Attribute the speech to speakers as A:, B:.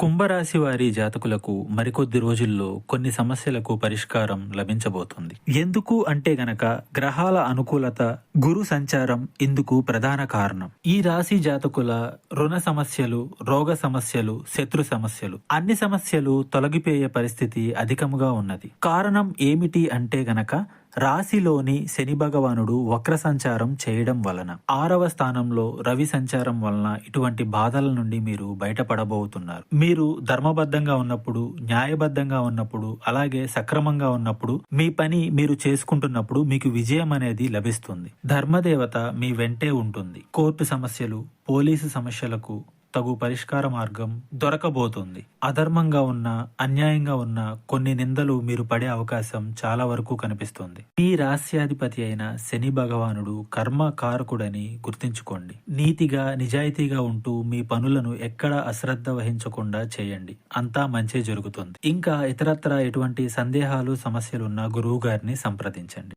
A: కుంభరాశి వారి జాతకులకు మరికొద్ది రోజుల్లో కొన్ని సమస్యలకు పరిష్కారం లభించబోతుంది. ఎందుకు అంటే గనక గ్రహాల అనుకూలత గురు సంచారం ఇందుకు ప్రధాన కారణం. ఈ రాశి జాతకుల రుణ సమస్యలు రోగ సమస్యలు శత్రు సమస్యలు అన్ని సమస్యలు తొలగిపోయే పరిస్థితి అధికముగా ఉన్నది. కారణం ఏమిటి అంటే గనక రాశిలోని శని భగవానుడు వక్ర సంచారం చేయడం వలన ఆరవ స్థానంలో రవి సంచారం వలన ఇటువంటి బాధల నుండి మీరు బయటపడబోతున్నారు. మీరు ధర్మబద్ధంగా ఉన్నప్పుడు న్యాయబద్ధంగా ఉన్నప్పుడు అలాగే సక్రమంగా ఉన్నప్పుడు మీ పని మీరు చేసుకుంటున్నప్పుడు మీకు విజయం అనేది లభిస్తుంది. ధర్మదేవత మీ వెంటే ఉంటుంది. కోర్టు సమస్యలు పోలీసు సమస్యలకు తగు పరిష్కార మార్గం దొరకబోతుంది. అధర్మంగా ఉన్న అన్యాయంగా ఉన్న కొన్ని నిందలు మీరు పడే అవకాశం చాలా వరకు కనిపిస్తుంది. మీ రాస్యాధిపతి అయిన శని భగవానుడు కర్మ కారకుడని గుర్తుంచుకోండి. నీతిగా నిజాయితీగా ఉంటూ మీ పనులను ఎక్కడ అశ్రద్ధ వహించకుండా చేయండి. అంతా మంచే జరుగుతుంది. ఇంకా ఇతరత్ర ఎటువంటి సందేహాలు సమస్యలున్న గురువు గారిని సంప్రదించండి.